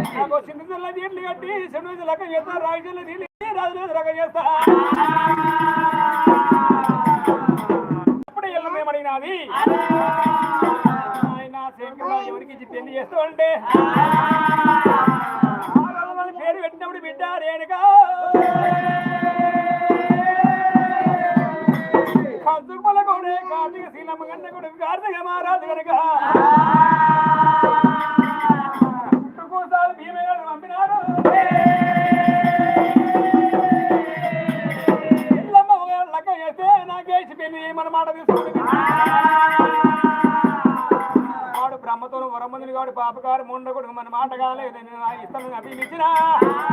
చిన్న చిన్న కట్టి చిన్న లెక్క చేస్తా రాజుల దీన్ని రాజుల రకం చేస్తా. ఆయన శంకరరావు ఎవరికి పెళ్ళి చేస్తూ ఉంటే? పేరు పెట్టినప్పుడు బిడ్డ రేణుగా కంచుకుల కూడా కార్తీక శీలమ్మ కన్న కూడా కార్తీక మహారాజు కనుక. వాడు బ్రహ్మతో వరమందుని వాడు పాపగారు ముండ కొడుకు మన మాట కాలేదు నేను నా ఇస్తాను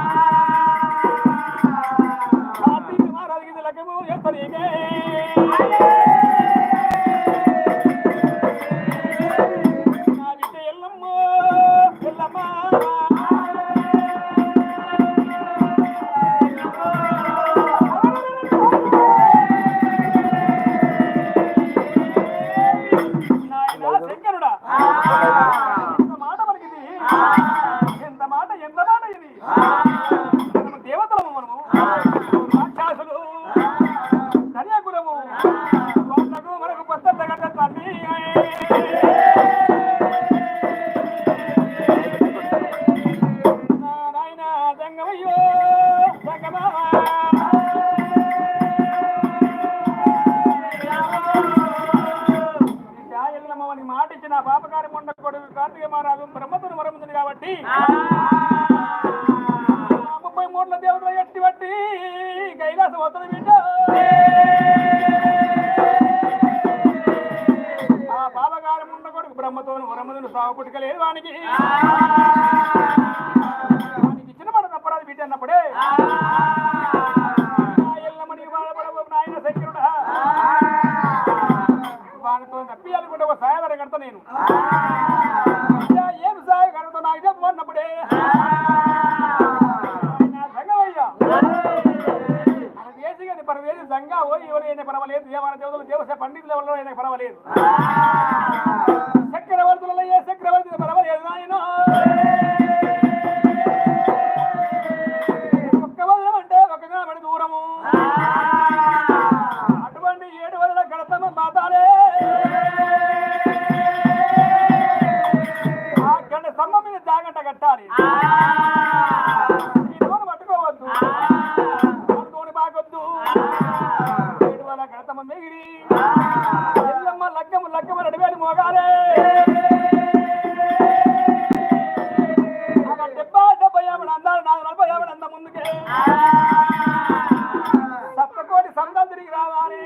ఇచ్చిన పాపకారి మొండ కొడుకు కార్తీక మహారాజు బ్రహ్మతుని వరముంది కాబట్టి ముప్పై మూడుల దేవతల ఎట్టి బట్టి కైలాసం వస్తుంది బిడ్డ. ఆ పాపకారి ముండ కొడుకు బ్రహ్మతోని వరముని సాగు పుట్టుకలేదు వానికి. ఇచ్చిన మాట తప్పరాదు బిడ్డ అన్నప్పుడే. కడతా నేను ఏం సాయం కడతా నాకు చెప్పమన్నప్పుడే నా సంగమయ్యా మన దేశిగా పరవేది సంగా ఓ ఎవరైనా పర్వాలేదు దేవాల దేవతలు దేవస పండితులు ఎవరిలో అయినా పర్వాలేదు చక్రవర్తులలో ఏ చక్రవర్తి పర్వాలేదు మీద జాగంట కట్టాలి. ఈ పట్టుకోవద్దు. పట్టుకొని బాగొద్దు గడతమ మిగిలి. ఎల్లమ్మ లగ్గము లగ్గము నడివేలు మోగాలే. అక్కడ డెబ్బై డెబ్బై యాభై అందాలు నాలుగు నలభై యాభై అంద ముందుకే. సప్తకోటి సంతాలు తిరిగి రావాలి.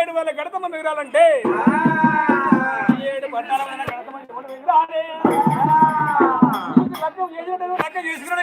ఏడు వేల గడతమ్మ మిగరాలంటే ఏడు పట్టాల గడతమ్మ చేసుకున్నాడు.